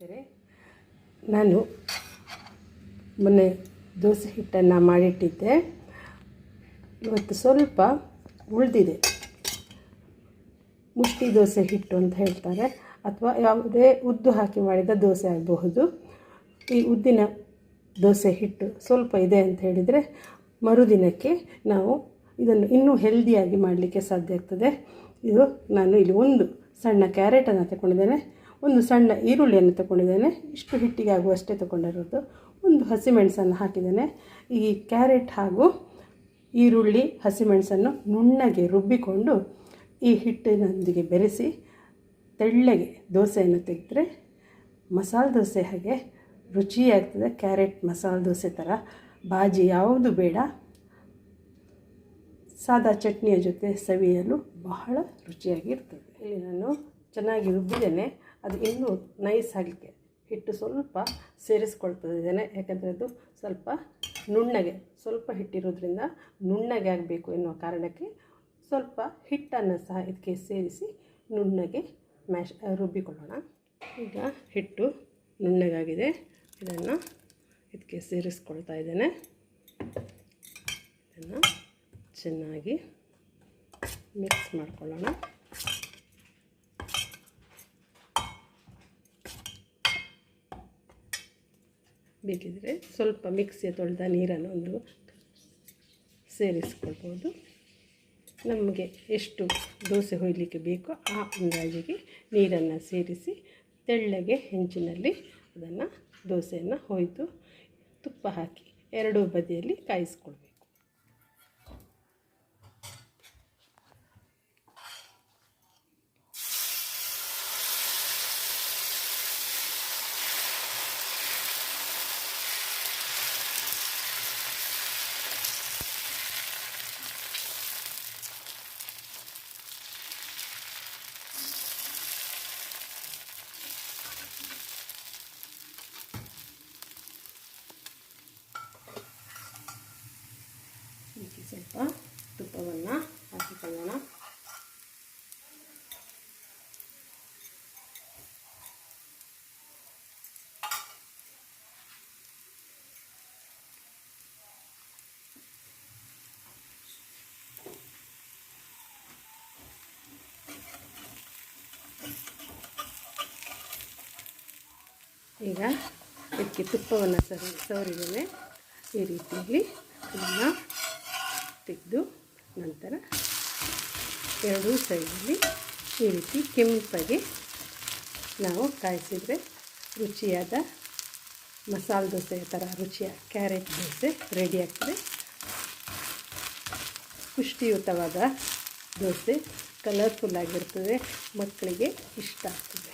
ಸ್ನೇಹಿತರೆ ನಾನು ಮೊನ್ನೆ ದೋಸೆ ಹಿಟ್ಟನ್ನು ಮಾಡಿಟ್ಟಿದ್ದೆ. ಇವತ್ತು ಸ್ವಲ್ಪ ಉಳಿದಿದೆ. ಮುಷ್ಟಿ ದೋಸೆ ಹಿಟ್ಟು ಅಂತ ಹೇಳ್ತಾರೆ. ಅಥವಾ ಯಾವುದೇ ಉದ್ದು ಹಾಕಿ ಮಾಡಿದ ದೋಸೆ ಆಗಬಹುದು. ಈ ಉದ್ದಿನ ದೋಸೆ ಹಿಟ್ಟು ಸ್ವಲ್ಪ ಇದೆ ಅಂತ ಹೇಳಿದರೆ, ಮರುದಿನಕ್ಕೆ ನಾವು ಇದನ್ನು ಇನ್ನೂ ಹೆಲ್ದಿಯಾಗಿ ಮಾಡಲಿಕ್ಕೆ ಸಾಧ್ಯ ಆಗ್ತದೆ. ಇದು ನಾನು ಇಲ್ಲಿ ಒಂದು ಸಣ್ಣ ಕ್ಯಾರೆಟನ್ನು ತಗೊಂಡಿದ್ದೇನೆ ಒಂದು ಸಣ್ಣ ಈರುಳ್ಳಿಯನ್ನು ತಗೊಂಡಿದ್ದೇನೆ. ಇಷ್ಟು ಹಿಟ್ಟಿಗೆ ಆಗುವಷ್ಟೇ ತಗೊಂಡಿರೋದು. ಒಂದು ಹಸಿಮೆಣಸನ್ನು ಹಾಕಿದ್ದೇನೆ. ಈ ಕ್ಯಾರೆಟ್ ಹಾಗೂ ಈರುಳ್ಳಿ, ಹಸಿಮೆಣಸನ್ನು ನುಣ್ಣಗೆ ರುಬ್ಬಿಕೊಂಡು ಈ ಹಿಟ್ಟಿನೊಂದಿಗೆ ಬೆರೆಸಿ ತೆಳ್ಳಗೆ ದೋಸೆಯನ್ನು ತೆಗೆದರೆ ಮಸಾಲೆ ದೋಸೆ ಹಾಗೆ ರುಚಿಯಾಗ್ತದೆ. ಕ್ಯಾರೆಟ್ ಮಸಾಲೆ ದೋಸೆ ಥರ. ಬಾಜಿ ಯಾವುದು ಬೇಡ. ಸಾದಾ ಚಟ್ನಿಯ ಜೊತೆ ಸವಿಯಲು ಬಹಳ ರುಚಿಯಾಗಿರ್ತದೆ. ಇಲ್ಲಿ ನಾನು ಚೆನ್ನಾಗಿ ರುಬ್ಬಿದ್ದೇನೆ. ಅದು ಇನ್ನೂ ನೈಸ್ ಆಗಲಿಕ್ಕೆ ಹಿಟ್ಟು ಸ್ವಲ್ಪ ಸೇರಿಸ್ಕೊಳ್ತಿದ್ದೇನೆ ಯಾಕಂದರೆ ಅದು ಸ್ವಲ್ಪ ನುಣ್ಣಗೆ, ಸ್ವಲ್ಪ ಹಿಟ್ಟಿರೋದ್ರಿಂದ ನುಣ್ಣಗೆ ಆಗಬೇಕು ಎನ್ನುವ ಕಾರಣಕ್ಕೆ ಸ್ವಲ್ಪ ಹಿಟ್ಟನ್ನು ಸಹ ಇದಕ್ಕೆ ಸೇರಿಸಿ ನುಣ್ಣಗೆ ಮ್ಯಾಶ್ ರುಬ್ಬಿಕೊಳ್ಳೋಣ. ಈಗ ಹಿಟ್ಟು ನುಣ್ಣಗಾಗಿದೆ. ಇದನ್ನು ಇದಕ್ಕೆ ಸೇರಿಸ್ಕೊಳ್ತಾ ಇದ್ದೇನೆ. ಇದನ್ನು ಚೆನ್ನಾಗಿ ಮಿಕ್ಸ್ ಮಾಡ್ಕೊಳ್ಳೋಣ. ಬೇಕಿದ್ರೆ ಸ್ವಲ್ಪ ಮಿಕ್ಸಿಯ ತೊಳೆದ ನೀರನ್ನು ಒಂದು ಸೇರಿಸ್ಕೊಳ್ಬೋದು. ನಮಗೆ ಎಷ್ಟು ದೋಸೆ ಹೊಯ್ಲಿಕ್ಕೆ ಬೇಕೋ ಆ ಅಂದಾಜಿಗೆ ನೀರನ್ನು ಸೇರಿಸಿ ತೆಳ್ಳಗೆ ಹೆಂಚಿನಲ್ಲಿ ಅದನ್ನು ದೋಸೆಯನ್ನು ಹೊಯ್ದು ತುಪ್ಪ ಹಾಕಿ ಎರಡೂ ಬದಿಯಲ್ಲಿ ಕಾಯಿಸ್ಕೊಳ್ಬೇಕು ಇದಕ್ಕೆ ಸ್ವಲ್ಪ ತುಪ್ಪವನ್ನು ಹಾಕಿಕೊಳ್ಳೋಣ. ಈಗ ಇದಕ್ಕೆ ತುಪ್ಪವನ್ನು ಸರಿ ಸವರಿದ್ದೇನೆ ಈ ರೀತಿಯಲ್ಲಿ ಇದನ್ನು ತೆಗೆದು ನಂತರ ಎರಡೂ ಸೈಡಲ್ಲಿ ಈ ರೀತಿ ಕೆಂಪಗೆ ನಾವು ಕಾಯಿಸಿದರೆ ರುಚಿಯಾದ ಮಸಾಲೆ ದೋಸೆಯ ಥರ ರುಚಿಯ ಕ್ಯಾರೆಟ್ ದೋಸೆ ರೆಡಿ ಆಗ್ತದೆ. ಪುಷ್ಟಿಯುತವಾದ ದೋಸೆ ಕಲರ್ಫುಲ್ ಆಗಿರ್ತದೆ, ಮಕ್ಕಳಿಗೆ ಇಷ್ಟ ಆಗ್ತದೆ.